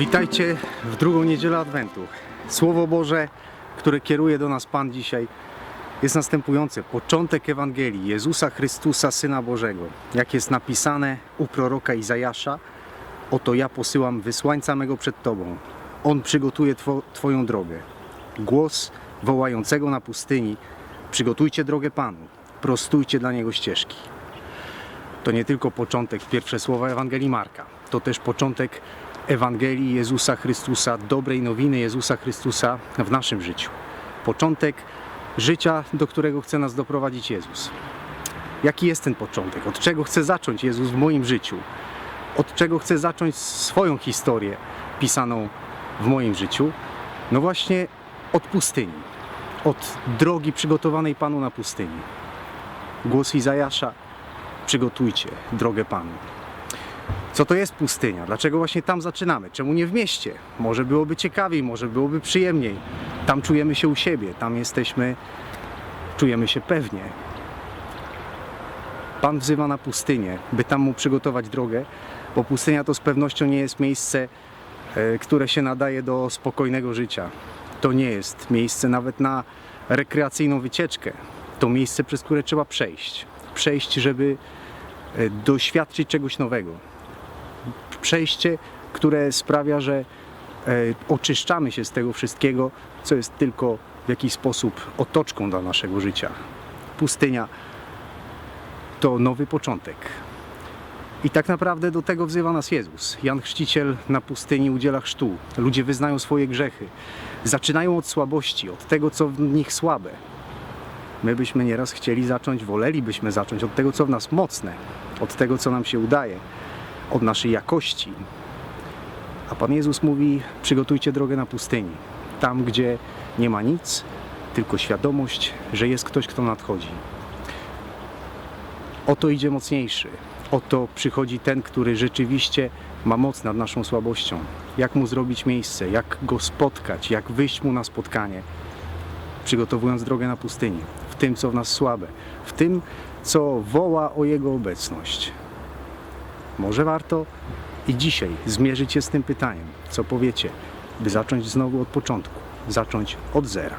Witajcie w drugą niedzielę Adwentu. Słowo Boże, które kieruje do nas Pan dzisiaj, jest następujące. Początek Ewangelii Jezusa Chrystusa, Syna Bożego. Jak jest napisane u proroka Izajasza, oto ja posyłam wysłańca mego przed Tobą. On przygotuje two, Twoją drogę. Głos wołającego na pustyni, przygotujcie drogę Panu, prostujcie dla Niego ścieżki. To nie tylko początek, pierwsze słowa Ewangelii Marka. To też początek Ewangelii Jezusa Chrystusa, dobrej nowiny Jezusa Chrystusa w naszym życiu. Początek życia, do którego chce nas doprowadzić Jezus. Jaki jest ten początek? Od czego chce zacząć Jezus w moim życiu? Od czego chce zacząć swoją historię pisaną w moim życiu? No właśnie od pustyni. Od drogi przygotowanej Panu na pustyni. Głos Izajasza przygotujcie drogę Panu. Co to jest pustynia? Dlaczego właśnie tam zaczynamy? Czemu nie w mieście? Może byłoby ciekawiej, może byłoby przyjemniej. Tam czujemy się u siebie, tam jesteśmy, czujemy się pewnie. Pan wzywa na pustynię, by tam mu przygotować drogę, bo pustynia to z pewnością nie jest miejsce, e, które się nadaje do spokojnego życia. To nie jest miejsce nawet na rekreacyjną wycieczkę. To miejsce, przez które trzeba przejść. Przejść, żeby e, doświadczyć czegoś nowego. Przejście, które sprawia, że e, oczyszczamy się z tego wszystkiego, co jest tylko w jakiś sposób otoczką dla naszego życia. Pustynia to nowy początek. I tak naprawdę do tego wzywa nas Jezus. Jan Chrzciciel na pustyni udziela chrztu. Ludzie wyznają swoje grzechy. Zaczynają od słabości, od tego, co w nich słabe. My byśmy nieraz chcieli zacząć, wolelibyśmy zacząć od tego, co w nas mocne, od tego, co nam się udaje, od naszej jakości. A Pan Jezus mówi: przygotujcie drogę na pustyni. Tam, gdzie nie ma nic, tylko świadomość, że jest ktoś, kto nadchodzi. Oto idzie mocniejszy. Oto przychodzi ten, który rzeczywiście ma moc nad naszą słabością. Jak mu zrobić miejsce, jak go spotkać, jak wyjść mu na spotkanie, przygotowując drogę na pustyni, w tym, co w nas słabe, w tym, co woła o jego obecność. Może warto? I dzisiaj zmierzyć się z tym pytaniem, co powiecie, by zacząć znowu od początku, zacząć od zera.